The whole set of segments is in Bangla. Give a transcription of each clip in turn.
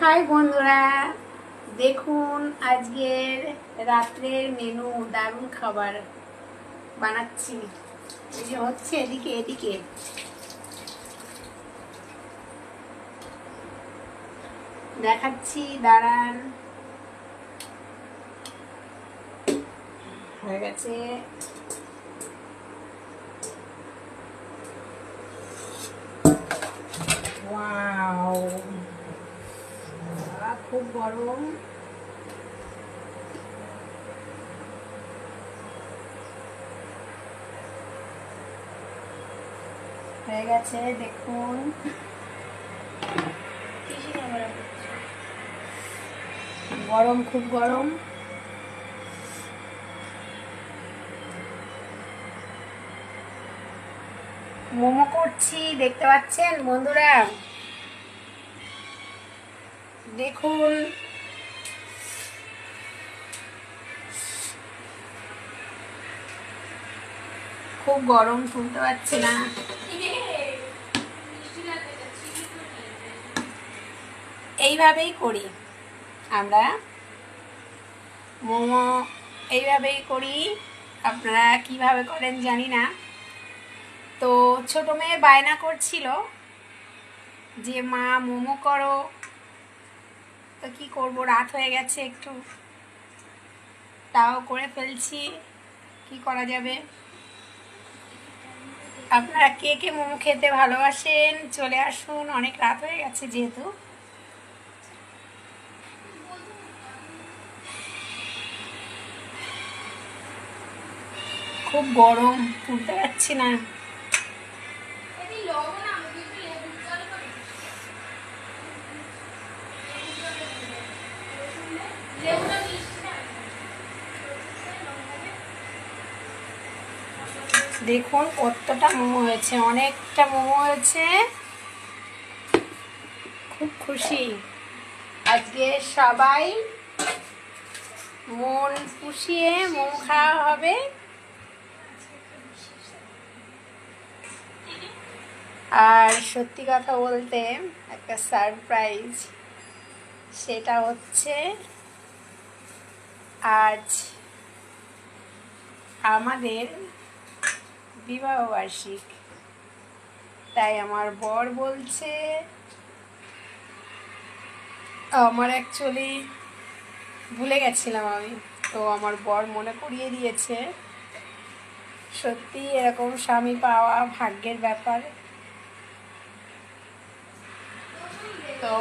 হাই বন্ধুরা, দেখুন আজকের রাত্রের মেনু দারুণ খাবার বানাচ্ছি। হচ্ছে এদিকে এদিকে। দেখাচ্ছি, দাঁড়ান। হয়ে গেছে। খুব গরম। হয়ে গেছে দেখুন। গরম খুব গরম। মোমো করছি দেখতে পাচ্ছেন বন্ধুরা? দেখুন। খুব গরম, শুনতে পারছি না। এইভাবেই করি আমরা। মোমো এইভাবেই করি। আপনারা কীভাবে করেন জানি না। তো ছোট মেয়ে বায়না করছিল যে, মা, মোমো করো। তো কি করব? রাত হয়ে গেছে একটু। তাও করে ফেলছি। কি করা যাবে? আপনারা কে কে মোমো খেতে ভালোবাসেন? চলে আসুন। অনেক রাত হয়ে গেছে যেহেতু। খুব গরম তুলতে পারছি না। দেখুন কতটা মোমো হয়েছে, অনেকটা মোমো হয়েছে। খুব খুশি। আজকে সবাই মন পুষিয়ে মোমো খাওয়া হবে। আর সত্যি কথা বলতে একটা সারপ্রাইজ সেটা হচ্ছে আজ আমাদের বিবাহবার্ষিক তাই আমার বর বলছে, আমার অ্যাকচুয়ালি ভুলে গেছিলাম আমি। তো আমার বর মনে করিয়ে দিয়েছে সত্যি এরকম স্বামী পাওয়া ভাগ্যের ব্যাপার। তো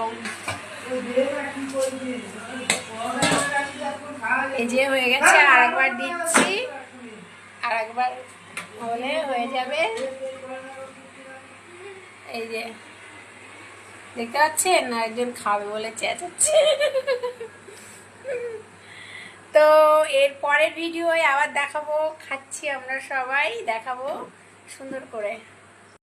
এই যে হয়ে গেছে আর একবার দিচ্ছি। আর একবার হলে হয়ে যাবে। এই যে, দেখতে পাচ্ছেন? একজন খাবে বলে চেঁচাচ্ছে। তো এর পরের ভিডিওয় আবার দেখাবো, খাচ্ছি আমরা সবাই, দেখাবো সুন্দর করে।